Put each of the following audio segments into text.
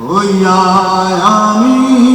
হইয়া আমি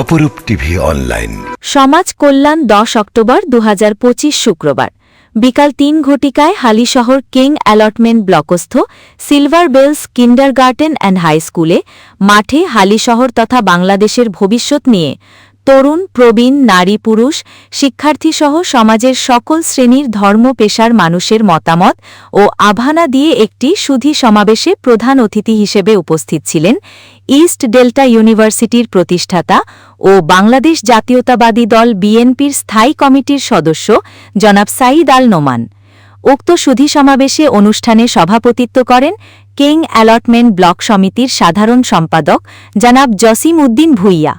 অপরূপ টিভি অনলাইন। সমাজ কল্যাণ দশ অক্টোবর দু হাজার পঁচিশ শুক্রবার। বিকাল তিন ঘটিকায় Halishahar king allotment ব্লকস্থ silver bells kindergarten and high স্কুলে মাঠে হালিশহর তথা বাংলাদেশের ভবিষ্যৎ নিয়ে তরুণ, প্রবীণ, নারী, পুরুষ, শিক্ষার্থীসহ সমাজের সকল শ্রেণির ধর্ম পেশার মানুষের মতামত ও আভানা দিয়ে একটি সুধী সমাবেশে প্রধান অতিথি হিসেবে উপস্থিত ছিলেন ইস্ট ডেল্টা ইউনিভার্সিটির প্রতিষ্ঠাতা ও বাংলাদেশ জাতীয়তাবাদী দল বিএনপির স্থায়ী কমিটির সদস্য জনাব সাঈদ আল নোমান। উক্ত সুধী সমাবেশে অনুষ্ঠানে সভাপতিত্ব করেন কিং অ্যালটমেন্ট ব্লক সমিতির সাধারণ সম্পাদক জনাব জসিম উদ্দিন ভুইয়া।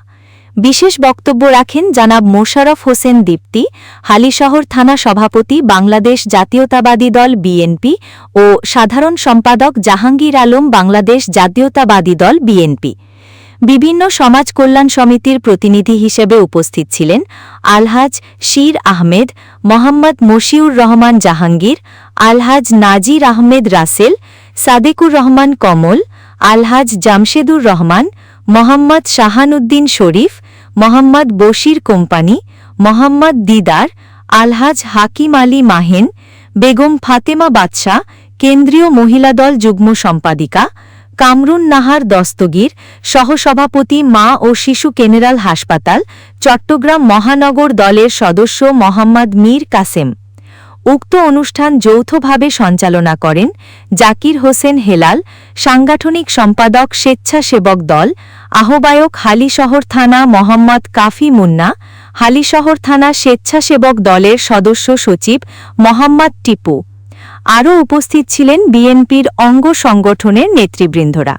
বিশেষ বক্তব্য রাখেন জানাব মোশারফ হোসেন দীপ্তি, হালিশহর থানা সভাপতি, বাংলাদেশ জাতীয়তাবাদী দল বিএনপি ও সাধারণ সম্পাদক জাহাঙ্গীর আলম, বাংলাদেশ জাতীয়তাবাদী দল বিএনপি। বিভিন্ন সমাজ কল্যাণ সমিতির প্রতিনিধি হিসেবে উপস্থিত ছিলেন আলহাজ শির আহমেদ, মোহাম্মদ মশিউর রহমান জাহাঙ্গীর, আলহাজ নাজির আহমেদ রাসেল, সাদেকুর রহমান কমল, আলহাজ জামশেদুর রহমান মোহাম্মদ শাহানুদ্দিন শরীফ, মোহাম্মদ বশির কোম্পানি, মোহাম্মদ দিদার, আলহাজ হাকিম আলী মাহেন, বেগম ফাতেমা বাদশাহ, কেন্দ্রীয় মহিলা দল যুগ্ম সম্পাদিকা, কামরুন নাহার দস্তগীর, সহসভাপতি মা ও শিশু জেনারেল হাসপাতাল, চট্টগ্রাম মহানগর দলের সদস্য মোহাম্মদ মীর কাসেম। উক্ত অনুষ্ঠান যৌথভাবে সঞ্চালনা করেন জাকির হোসেন হেলাল, সাংগঠনিক সম্পাদক স্বেচ্ছাসেবক দল, আহ্বায়ক হালিশহর থানা মোহাম্মদ কাফি মুন্না, হালিশহর থানা স্বেচ্ছাসেবক দলের সদস্য সচিব মোহাম্মদ টিপু। আরও উপস্থিত ছিলেন বিএনপির অঙ্গ সংগঠনের নেতৃবৃন্দরা।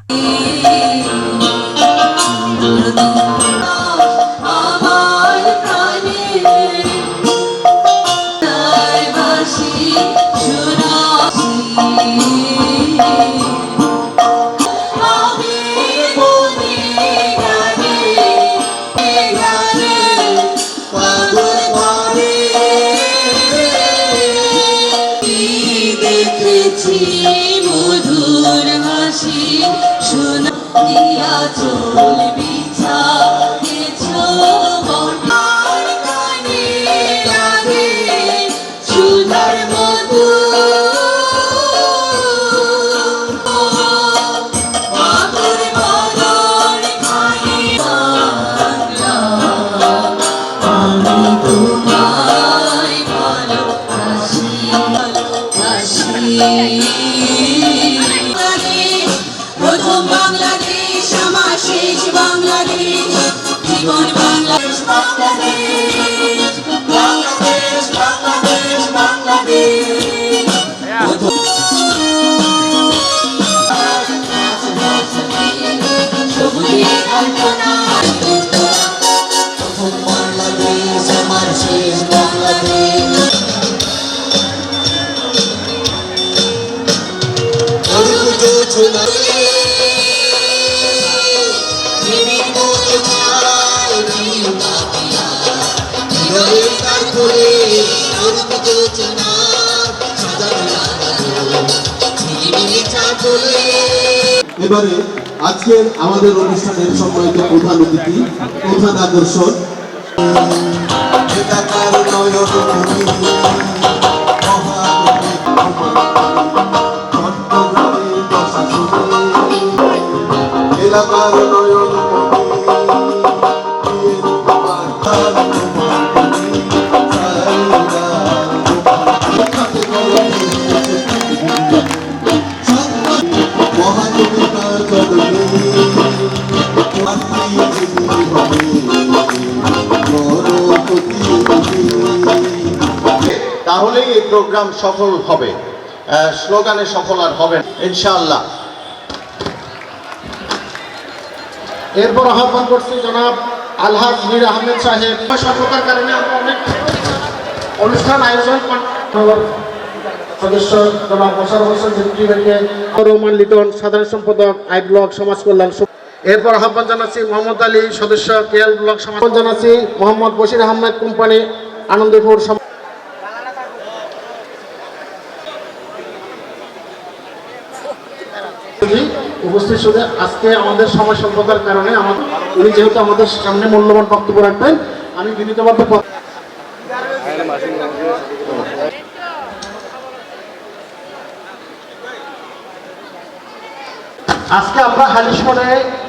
দিয়া চল। বিছা বাংলাদেশ বাংলাদেশ এবারে আজকের আমাদের অনুষ্ঠানের সম্মানিত প্রধান অতিথি প্রধান আকর্ষণ। এলাকার নয়নমণি, তাহলেই এই প্রোগ্রাম সফল হবে। স্লোগানে সফল আর হবেন ইনশাআল্লাহ। এরপর আহ্বান করছি জনাব আলহাজ মীর আহমেদ সাহেব। স্বল্পতার কারণে অনুষ্ঠান আয়োজন সদস্য সম্পাদক আই ব্লক সমাজ কল্যাণ আহ্বান জানাচ্ছি মোহাম্মদ আলী সদস্য ব্লক মোহাম্মদ আহমেদ কোম্পানি আনন্দপুর সুদে আজকে আমাদের সময় স্বল্পতার কারণে আমাদের উনি যেহেতু আমাদের সামনে মূল্যবান বক্তব্য রাখবেন, আমি বিনীতভাবে আজকে আমরা হালিশহরে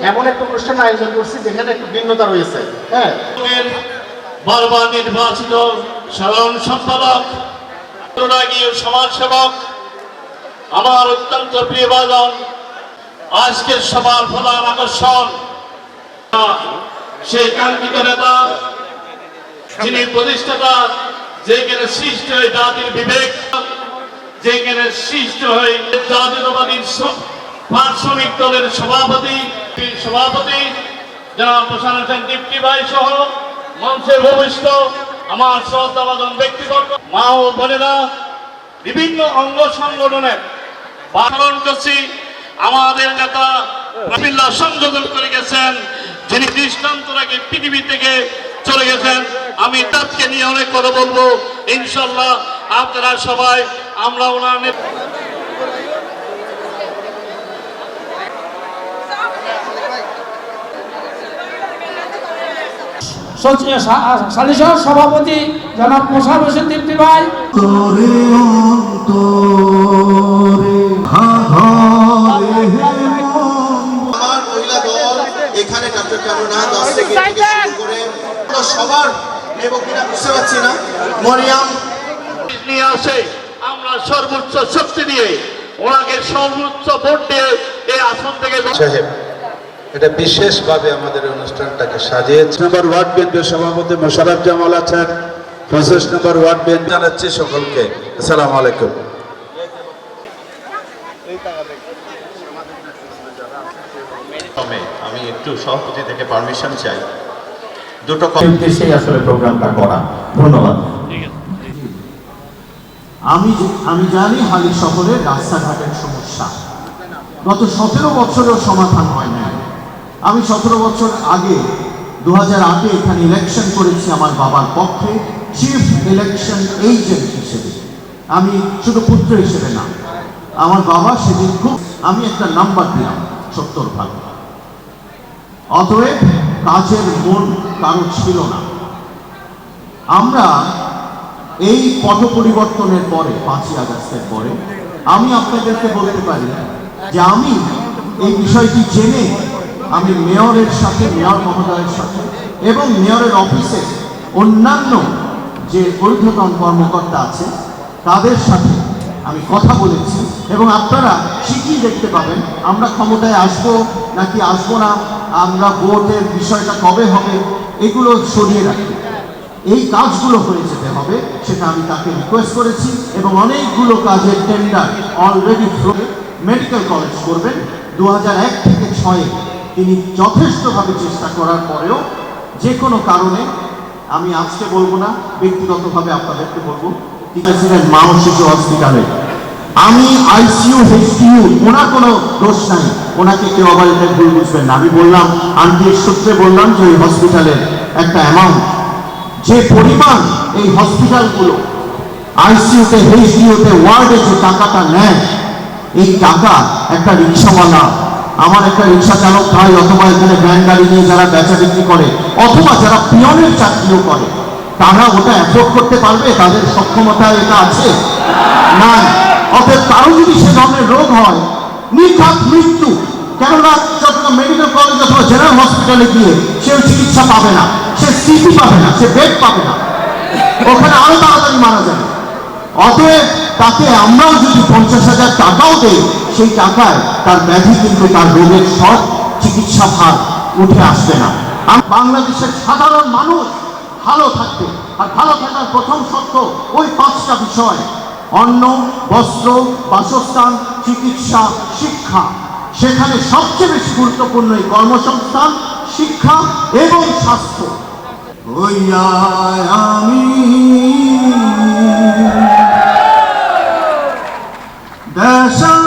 এমন একটা অনুষ্ঠান আয়োজন করছি, যেখানে একটু ভিন্নতা রয়েছে। হ্যাঁ। বারবার নির্বাচিত সাধারণ সম্পাদক সমাজসেবক, আমার অত্যন্ত প্রিয় বাদন আজকের সবার প্রধান আকর্ষণ। সেই কাঙ্ক্ষিত নেতা, যিনি প্রতিষ্ঠাতা, যেখানে সৃষ্টি হয়ে জাতির বিবেক, যেখানে সৃষ্টি হয়ে জাতীয়তাবাদী পার্শ্বিক দলের সভাপতি সভাপতি যারা প্রসার হোসেন দীপ্তি ভাই সহ মঞ্চের ভবিষ্যৎ আমার শ্রদ্ধাবাদন ব্যক্তিগত মা ও বোনেরা, বিভিন্ন অঙ্গ সংগঠনের বারণ করছি। আমাদের নেতা রবিল্লা সংযোজন করে গেছেন, যিনি দৃষ্টান্তরাকে পৃথিবী থেকে চলে গেছেন। আমি তাকে নিয়ে অনেক কথা বলব। ইনশাল্লাহ আপনারা সবাই আমরা ওনার নেতা সচি- সা- সালিসহ সভাপতি জনাব মোশারফ হোসেন দীপ্তি ভাই আমার এখানে থেকে করে সবার কিনা বুঝতে পারছি না। মরিয়াম নিয়ে আসে আমরা সর্বোচ্চ শক্তি দিয়ে ওনাকে সর্বোচ্চ ভোট দিয়ে এই আসন থেকে সাহেব এটা বিশেষভাবে আমাদের অনুষ্ঠানটাকে সাজিয়েছে। নম্বর ওয়ার্ড বিএনপির সভাপতি মোশারফ জামাল আছেন। পঁচিশ নম্বর ওয়ার্ড বিএনপি জানাচ্ছি সকলকে আসসালামু আলাইকুম। আমি একটু সভাপতি থেকে পারমিশন চাই। দুটো উদ্দেশ্যেই আসলে প্রোগ্রামটা করা। ধন্যবাদ। আমি আমি জানি হালি শহরের রাস্তাঘাটের সমস্যা। গত সতেরো বছরেও সমাধান হয় না আমি সতেরো বছর আগে দু হাজার আটে এখানে ইলেকশন করেছি আমার বাবার পক্ষে চিফ ইলেকশন এজেন্ট হিসেবে। আমি শুধু পুত্র হিসেবে না, আমার বাবা সেদিন খুব, আমি একটা নাম্বার দিলাম, সত্তর ভাগ। অতএব কাজের মন কারও ছিল না। আমরা এই পট পরিবর্তনের পরে, পাঁচই আগস্টের পরে, আমি আপনাদেরকে বলতে পারি যে আমি এই বিষয়টি জেনে আমি মেয়রের সাথে, মেয়র মহোদয়ের সাথে এবং মেয়রের অফিসে অন্যান্য যে ঊর্ধ্বতন কর্মকর্তা আছে, তাদের সাথে আমি কথা বলেছি এবং আপনারা ঠিকই দেখতে পাবেন আমরা ক্ষমতায় আসব নাকি আসব না, আমরা ভোটের বিষয়টা কবে হবে, এগুলো সরিয়ে রাখি। এই কাজগুলো হয়ে যেতে হবে, সেটা আমি তাকে রিকোয়েস্ট করেছি এবং অনেকগুলো কাজের টেন্ডার অলরেডি মেডিকেল কলেজ করবেন দু থেকে ছয়ে তিনি যথেষ্টভাবে চেষ্টা করার পরেও যে কোনো কারণে, আমি আজকে বলব না, ব্যক্তিগতভাবে আপনাদেরকে বলব ছিলেন মা ও শিশু হসপিটালে। আমি আইসিইউ, এইচডিইউ, ওনার কোনো দোষ নাই। ওনাকে কেউ আবার এটা ভুল বুঝবেন না। আমি বললাম আন্টির সূত্রে বললাম যে ওই হসপিটালের একটা অ্যামাউন্ট যে পরিমাণ এই হসপিটালগুলো আইসিইউতে, এইচডিইউতে, ওয়ার্ডে যে টাকাটা নেয়, এই টাকা একটা রিক্সাওয়ালা আমার একটা রিক্সা চালক ভাই অথবা এখানে ভ্যান গাড়ি নিয়ে যারা বেচা বিক্রি করে, অথবা যারা পিয়নের চাকরিও করে, তারা ওটা অ্যাফোর্ড করতে পারবে? তাদের সক্ষমতা এটা আছে? না। অতএব কারও যদি সে ধরনের রোগ হয় নির্ঘাত মৃত্যু, কেননা চট্টগ্রাম মেডিকেল কলেজ অথবা জেনারেল হসপিটালে গিয়ে সে চিকিৎসা পাবে না, সে সিটি পাবে না, সে বেড পাবে না, ওখানে আরও তাড়াতাড়ি মারা যাবে। অতএব তাকে আমরাও যদি পঞ্চাশ হাজার টাকাও দেই সেই টাকায় তার ব্যাধি কিন্তু তার রোগের সব চিকিৎসা ভার উঠে আসবে না। আম- বাংলাদেশের সাধারণ মানুষ ভালো থাকবে। আর ভালো থাকার প্রথম শর্ত ওই পাঁচটা বিষয়। অন্ন, বস্ত্র, বাসস্থান, চিকিৎসা, শিক্ষা। সেখানে সবচেয়ে বেশি গুরুত্বপূর্ণ এই কর্মসংস্থান শিক্ষা এবং স্বাস্থ্য। আমি দেশান্তরী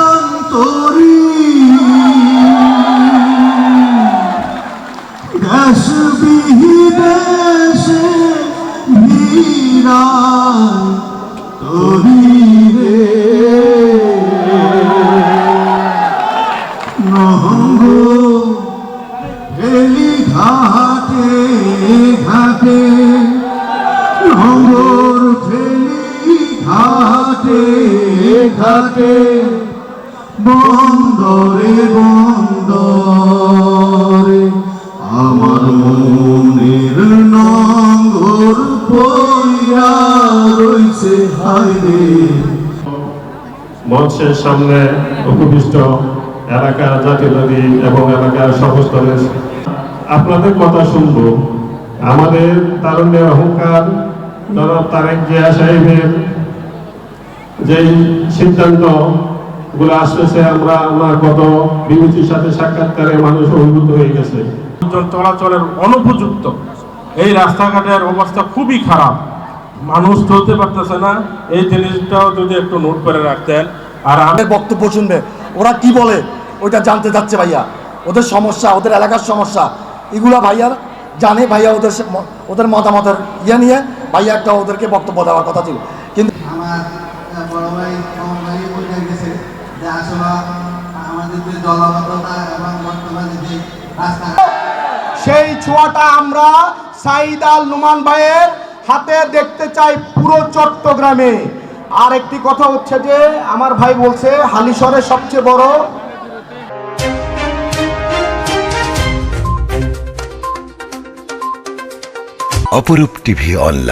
ঘাটে ঘাটে বন্দরে বন্দরে মঞ্চের সামনে উপবিষ্ট এলাকার জাতীয়বাদী এবং এলাকার সমস্তরের আপনাদের কথা শুনব। আমাদের তারুণ্যের অহংকার জনাব তারেক জিয়া সাহেবের যেই সিদ্ধান্তগুলো আসতেছে, আমরা আমরা গত বিবিসির সাথে সাক্ষাৎকারে মানুষ অভিভূত হয়ে গেছে। চলাচলের অনুপযুক্ত, এই রাস্তাঘাটের অবস্থা খুবই খারাপ। মানুষ চলতে পারতেছে না। এই জিনিসটাও যদি একটু নোট করে রাখতেন। আর আমাদের বক্তব্য শুনবে। ওরা কি বলে ওইটা জানতে যাচ্ছে ভাইয়া। ওদের সমস্যা ওদের এলাকার সমস্যা। এগুলা ভাইয়ার জানে ভাইয়া ওদের সে- ওদের মতামতের ইয়ে নিয়ে ভাইয়া একটা ওদেরকে বক্তব্য দেওয়ার কথা ছিল। কিন্তু আমার বড় ভাই আমার ভাই বলে গেছে যে আসলে আমাদের যে জলাবদ্ধতা এবং বর্তমানে যে রাস্তা সেই ছোঁয়াটা আমরা সাইদ আল নুমান ভাইয়ের হাতে দেখতে চাই পুরো চট্টগ্রামে। আর একটি কথা হচ্ছে যে আমার ভাই বলছে হালিশরে সবচেয়ে বড় অপরূপ টিভি অনলাইন